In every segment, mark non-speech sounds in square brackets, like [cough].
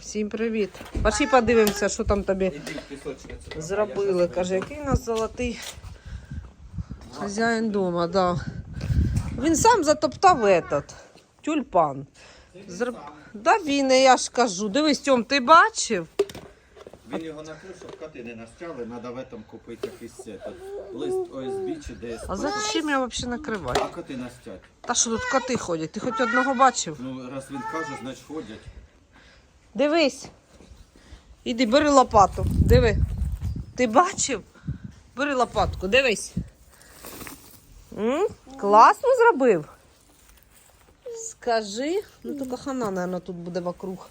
Всім привіт. Пошли подивимося, що там тобі Іди в пісочницю. зробили. Каже, який у нас золотий хазяїн дома, да. Він сам затоптав этот тюльпан. Зроб... Да він, я ж кажу. Дивись, Тьом, ти бачив? Він його накрив, щоб коти не настряли, треба в этом купити якийсь этот, лист ОСБ чи десь. А зачем я взагалі накриваю? А коти настять. Та що тут коти ходять? Ти хоч одного бачив? Ну, раз він каже, значить ходять. Дивись. Іди, бери лопату. Диви. Ти бачив? Бери лопатку, дивись. М? Класно зробив. Скажи. Ну тільки хана, мабуть, тут буде вокруг.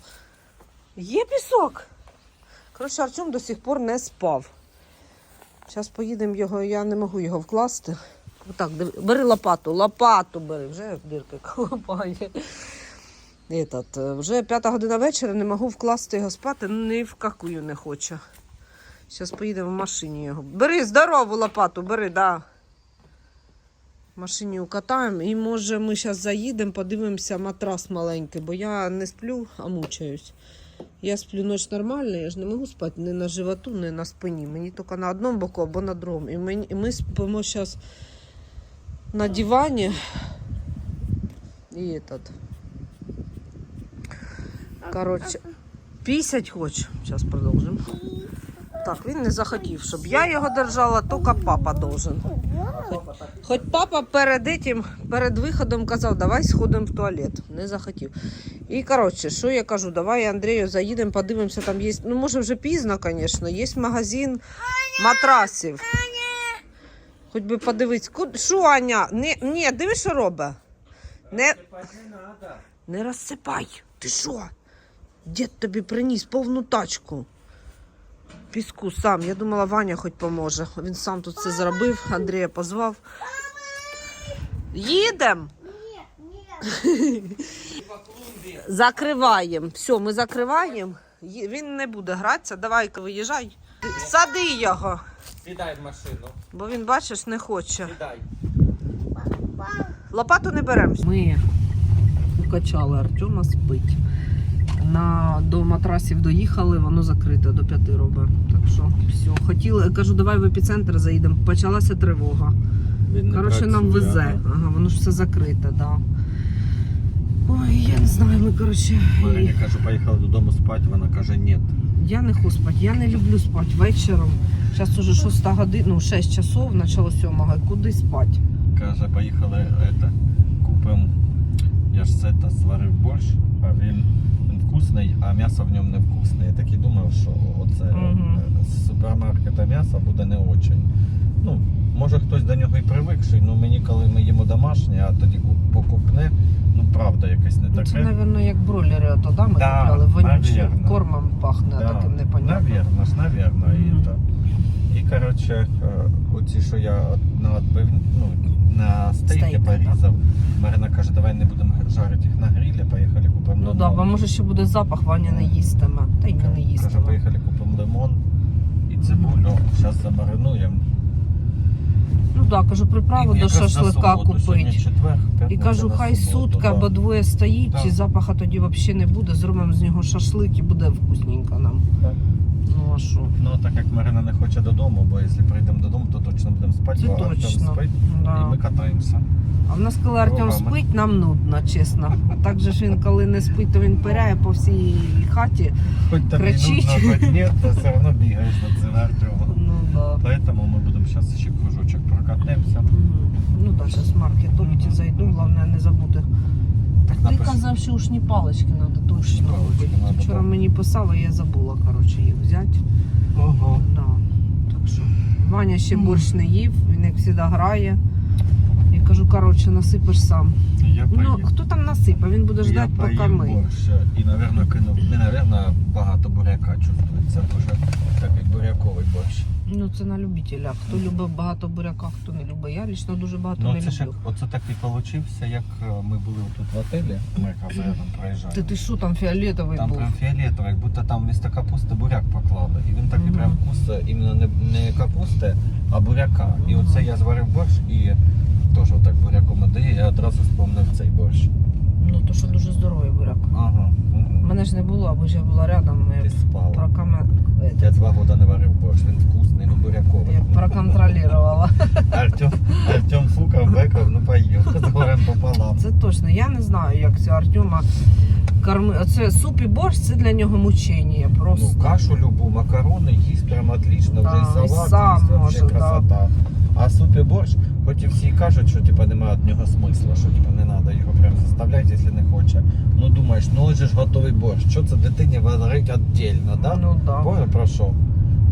Є пісок. Коротше, Артем до сих пор не спав. Зараз поїдемо його, я не можу його вкласти. Отак, диви. бери лопату, лопату бери, вже дирки колопає. Этот, е, вже п'ята година вечора, не можу вкласти його спати, ні в какую не хоче. Зараз поїдемо в машині його. Бери здорову лопату, бери, да. Машині укатаємо і може ми зараз заїдемо, подивимося матрас маленький, бо я не сплю, а мучаюсь. Я сплю ніч нормально, я ж не можу спати ні на животу, ні на спині. Мені тільки на одному боку або на другому. І, мені, і ми спимо зараз на дивані. І этот. Коротше, пісять хоче. Зараз продовжимо. Так, він не захотів, щоб я його держала, тільки папа должен. Хоч, хоч папа перед этим, перед виходом казав, давай сходимо в туалет. Не захотів. І коротше, що я кажу, давай Андрію заїдемо, подивимося, там є. Ну, може, вже пізно, звісно, є магазин матрасів. Хоч би подивитись. Ку- Що, Аня? Не, ні, диви, що робить. Не, не розсипай. Ти що? Дід тобі приніс повну тачку. Піску сам. Я думала, Ваня хоч поможе. Він сам тут все зробив, Андрія позвав. Їдем. [laughs] Закриваємо. Все, ми закриваємо. Є- Він не буде гратися. Давай-ка виїжджай. Сади його, Сідай в машину. бо він, бачиш, не хоче. Сідай. Лопату не беремо. Ми укачали Артема спить. На, до матрасів доїхали, воно закрите до п'яти робить. Так що все. Хотіли, кажу, давай в епіцентр заїдемо. Почалася тривога. Коротше, нам везе. ага. Воно ж все закрите, да. Ой, я не знаю, ми коротше. Марині кажу, поїхали додому спати, вона каже, ні. Я не хочу спати, я не люблю спати вечором. Зараз уже 6 година, ну 6 часов, начало 7. Куди спати? Каже, поїхали это, купимо. Я ж це сварив борщ, а він вкусний, а м'ясо в ньому не вкусне. Я так і думав, що оце Мгм. е, з супермаркета м'ясо буде не очень. Ну, може хтось до нього і привикший, ну мені коли ми їмо домашнє, а тоді покупне, ну правда якесь не Ну, таке. Це, мабуть, як бройлери, ото да, ми Да, купляли, вонючим кормом пахне Да, таким непонятним. Навірно ж, навірно. Мгм. І, то. і коротше, е, оці, що я на отбив, ну, на стейки Стейки, порізав. Марина каже, давай не будемо жарити їх на грилі, поїхали купимо Ну лимон. да, бо може ще буде запах, Ваня не їстиме. Та й ми не Каже, їстиме. поїхали купимо лимон і цибулю. Зараз замаринуємо. Ну да, кажу, приправу І до якраз на шашлика суботу, сьогодні купити. четвер, І п'ятниця кажу, на хай суботу, сутка, да. бо двоє стоїть, Так. і запаха тоді взагалі не буде. Зробимо з нього шашлик і буде вкусненько нам. Так. Ну а що? Ну, так як Марина не хоче додому, бо якщо прийдемо додому, то точно будемо спати, Це бо Артем точно. спить, Да. і ми катаємося. А в нас, коли Артем Кругами. спить, нам нудно, чесно. А так же ж він, коли не спить, то він пиряє по всій хаті. Хоть тобі Кричить. нудно, хоть нет, то все одно бігаєш на це на Артема. Ну да. Поэтому ми будемо зараз ще кружочок прокатнемося. Мгм. Ну так, зараз маркет зайду, головне не забути. Ти казав, що ушні палички треба точно робити. Вчора мені писала, я забула, коротше, їх взяти. Ого. Да. Так що Ваня ще борщ не їв, він як завжди грає. Я кажу, коротше, насипеш сам. Я Ну, поїв. хто там насипав? Він буде Я ждати, поки ми. борщ і, напевно, кинув, не напевно, багато буряка чувствується. Борщ. Ну це на любителя. Хто любить багато буряка, хто не любить. Я лично дуже багато Ну, не це ж як, люблю. оце так і получився, як е, ми були тут в отелі, ми рядом проїжджали. Ти, ти що там фіолетовий Там був? прям фіолетовий, як будто там вмісто капусти буряк поклали. І він такий Мгм. прям вкус е, іменно не, не капусти, а буряка. І Мгм. оце я зварив борщ і теж отак буряком дає, я одразу вспомнив цей борщ. Ну, то що дуже здоровий буряк. Ага. Мене ж не було, або ж я була рядом, Ти спала. прокаме... Я два года не варив борщ, він вкусний, ну буряковий. Я проконтролювала. [laughs] Артем, Артем фукав, бекав, ну поїв. [laughs] З горем пополам. Це точно. Я не знаю, як це Артема корми. Оце суп і борщ, це для нього мучення. Просто. Ну, кашу любу, макарони їсть прям отлично, вже Да, і і салат, сам їсть, вообще може, да. красота. А суп і борщ, хоч і всі кажуть, що типа немає від нього смисла, що типа не треба його прям заставляти, якщо не хоче. Ну думаєш, ну ось ж готовий борщ, що це дитині варить віддільно, да? Ну да. Боже, про що?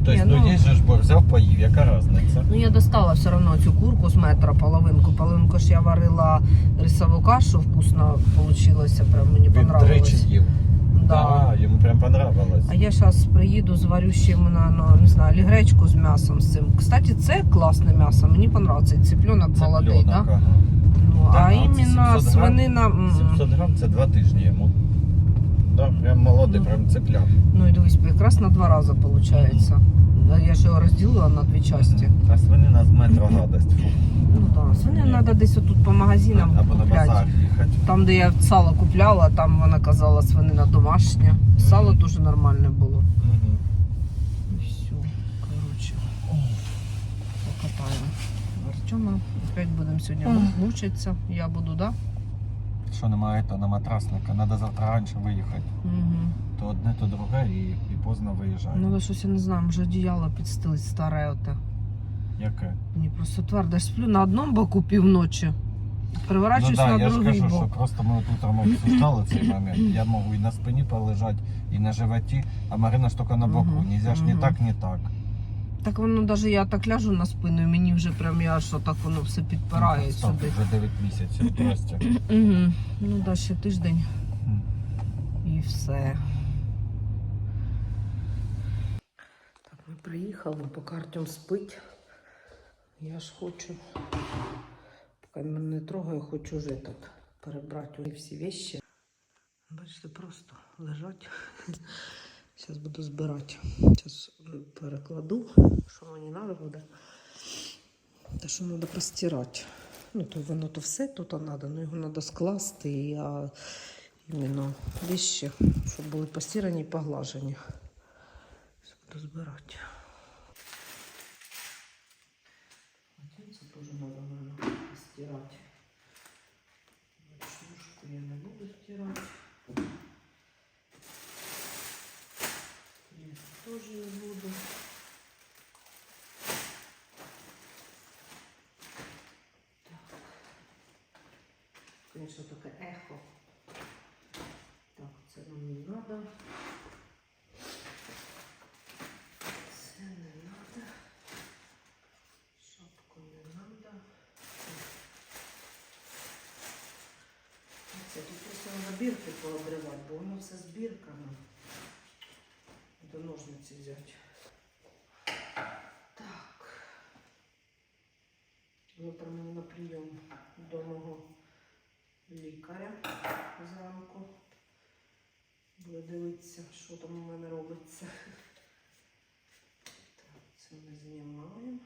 Тобто, ну, ну- є ж борщ, взяв, поїв, яка різниця? Ну я достала все одно цю курку з метра, половинку. Половинку ж я варила рисову кашу, вкусно вийшло, прям мені Він тричі понравилось. їв. Да. Йому прям понравилось. А я зараз приїду, зварю ще на, ну, не знаю, лігречку з м'ясом з цим. Кстати, це класне м'ясо, мені подобається. Цыпленок молодий, да? ага. Ну, Да, а це іменно 700 грам. свинина. 700 грам це два тижні йому. Да, прям молодий, Ну. прям цепляк. Ну і дивись, якраз на два рази виходить. Я ж розділила на дві частини. А свинина з метро гадость. Ну так, свинину Ні. треба десь отут по магазинам Або на купляти. базар їхати. Там, де я сало купляла, там вона казала свинина домашня. Сало Мгм. дуже нормальне було. Мгм. І все, коротше, покатаємо. Артема. Опять будемо сьогодні мучитися. Я буду, да? Що немає, то на матрасника. Треба завтра раніше виїхати. Угу. То одне, то друге і поздно виїжджати. Ну, але щось я не знаю, може одіяло підстелить старе оте. Яке? Мені просто твердо я сплю на одному боку півночі. Переворачуюсь ну, да, на я ж кажу, що просто ми от утром обсуждали цей момент. Я можу і на спині полежати, і на животі, а Марина ж тільки на боку. Мгм, Нельзя ж ні мгм. так, ні так. Так воно навіть я так ляжу на спину, і мені вже прям я що так воно все підпирає Ну, став сюди. Вже 9 місяців. Угу. Ну да, ще тиждень і все. Приїхали, поки Артем спить. Я ж хочу, поки мене не трогає, хочу вже так перебрати всі вещи. Бачите, просто лежать. Зараз буду збирати. Зараз перекладу, що мені треба буде. Те, що треба постирати. Ну, то воно то все тут треба, ну його треба скласти, а іменно вещи, щоб були постирані і поглажені. Зараз буду збирати. Одінці теж треба, мабуть, постирати. Ночнушку я не буду стирати. Нет, тоже не буду. Так. Конечно, таке ехо. Так, це нам не надо. Це не надо. Шапку не надо. Це тут просто треба бірки пообривати, бо воно все з бірками. До ножниці взяти. Так. Завтра мені на прийом до мого лікаря зранку. Буде дивитися, що там у мене робиться. Так, це ми знімаємо.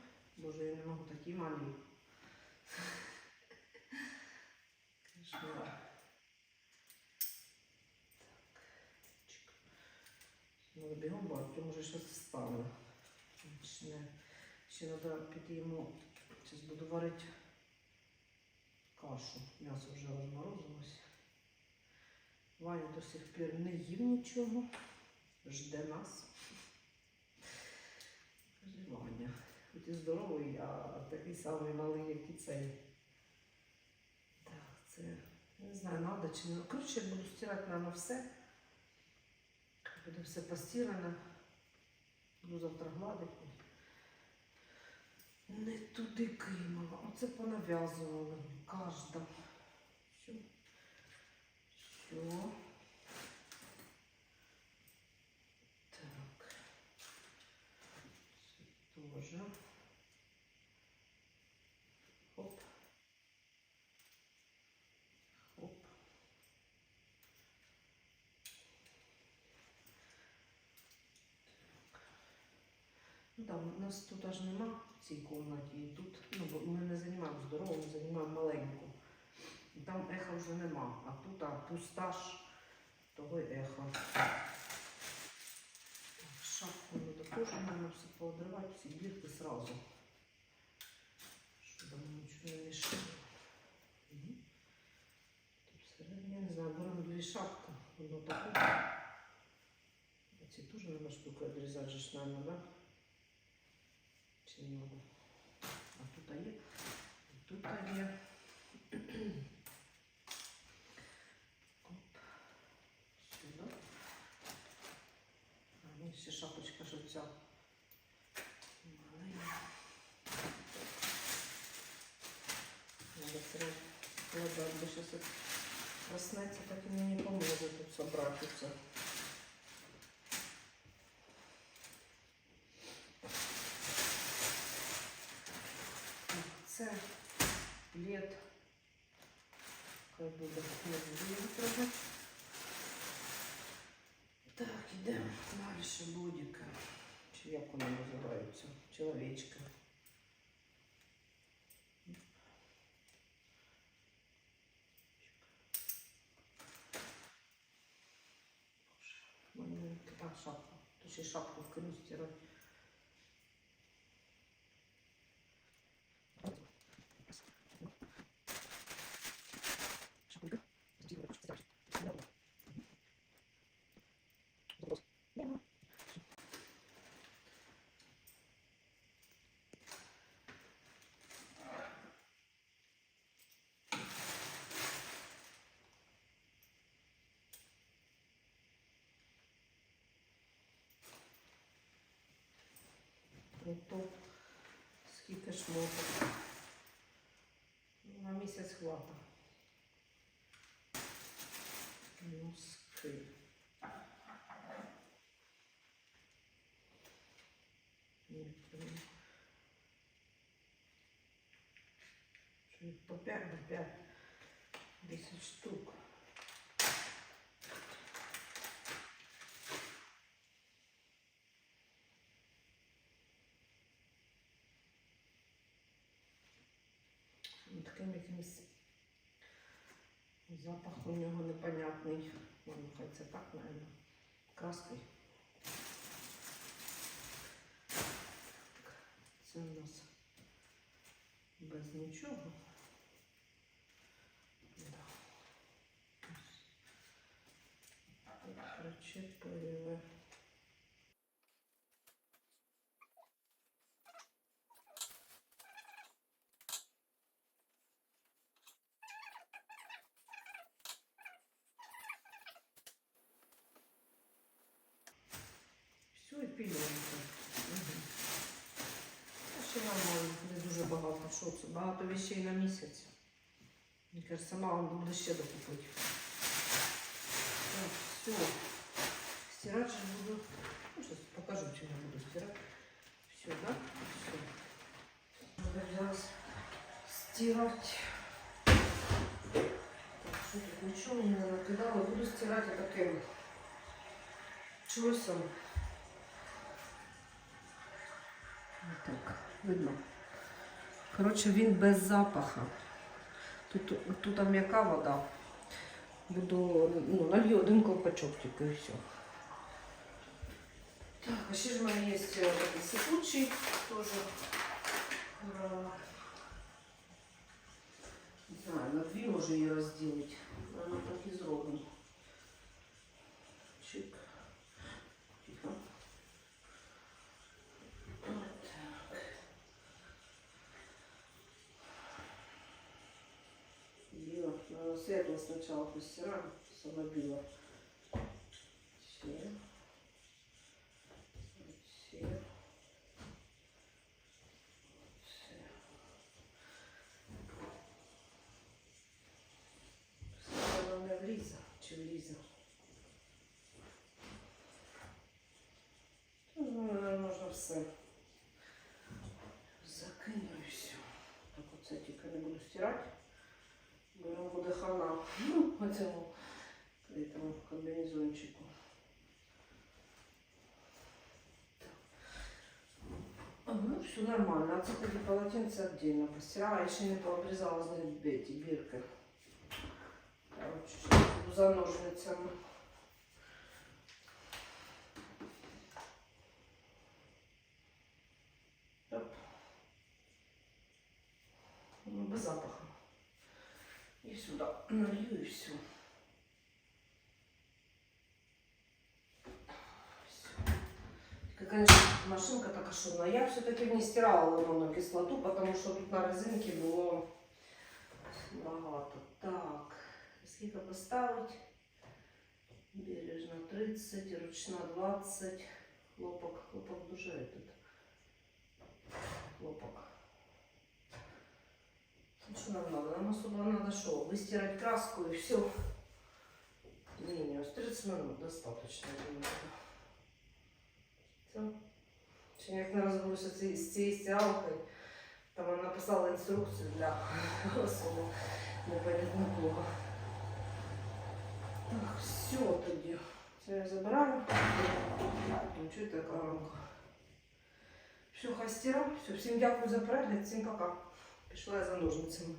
Надо бігом, бо може щось встане. Ще, ще треба піти йому. Зараз буду варити кашу. М'ясо вже розморозилось. Ваня до сих пір не їв нічого. Жде нас. Ваня. Хоч і здоровий, а такий самий малий, як і цей. Так, це не знаю, надо чи не. Коротше, буду стирати, мабуть, все. Буде все постиране. Буду завтра гладити. Не туди кинула. Оце понав'язували. Кожна. Все. Все. Так. Це теж. Хоп. Хоп. Так, у нас тут аж нема в цій кімнаті. І тут, ну, ми не займаємо здорову, займаємо маленьку. Там еха вже нема, а тут а, пусташ, того й ехо. Шапку надо тоже надо все поодрывать, все бирки сразу. Чтобы оно ничего не мешало. Мгм. Тут всередині, я не знаю, беремо дві шапки. Одну таку. Ці теж надо штуку відрізати, ж, наверное, да? Чи не надо? А тут є. І тут є. Оп. Сюди. А, ну, ще шапочка ж оця. Маленька. Надо прям складати, бо щось як проснеться, так і мені не поможе тут собрати це. Це лід. Хай буде не буде трохи. Так, ідемо далі будь-яка. Чи як вони називаються? Чоловічка. Маленька. А, шапку. Тут ще шапку вкину стирати. Ото скільки шмоток. Ну, На місяць хвата. Носки. По 5 по 5. 10 штук. Ну, Таким якимось запах у нього непонятний. Ну, хай це так, наверное. Краской. Це у нас без нічого. Причепили. Все, і пільонка. Угу. Ще нормально, не дуже багато. Що це? Багато вещей на місяць. Мені кажется, сама вам буде ще докупити. Так, все. Стирать же буду. Ну, сейчас покажу, чем я буду стирать. Все, да? Все. Надо зараз стирать. Так, що тут нічого не накидала. Буду стирать таким чосом. Так, видно. Коротше, він без запаха. Тут, тут м'яка вода. Буду, ну, налью один ковпачок тільки і все. Так, а ще ж в мене є е, такий сипучий теж. Е, Не знаю, на дві може її розділити. Наверно, так і зробимо. Чик. Тихо. Так. Бело. Надо светло сначала постираем, сама бело. Все. Бо йому буде хана. Ну, оцьому этому комбінезончику. Так. А, Ну, все нормально. А це тоді полотенце отдельно постирала. Я ще не пообрізала з неї ці бірки. за ножницями. Оп. Ну, без запаха. Сюда налью и все. Конечно, машинка така шумна. Я все-таки не стирала лимонну кислоту, потому що тут на резинці було багато. Так, скільки поставити? Бережно 30, ручна 20, хлопок, хлопок дуже этот. Хлопок. Что нам надо? Нам особо надо что? Выстирать краску и все. Не-не, 30 минут достаточно. Все. Ще як не розберуся з цією стиралкою, там вона написала інструкцію для особи неповідного. Так, все тоді. Це я забираю. Ну, чого така рамка? Все, хай стирав. Все, всім дякую за перегляд, всім пока. Пішла за ножницями.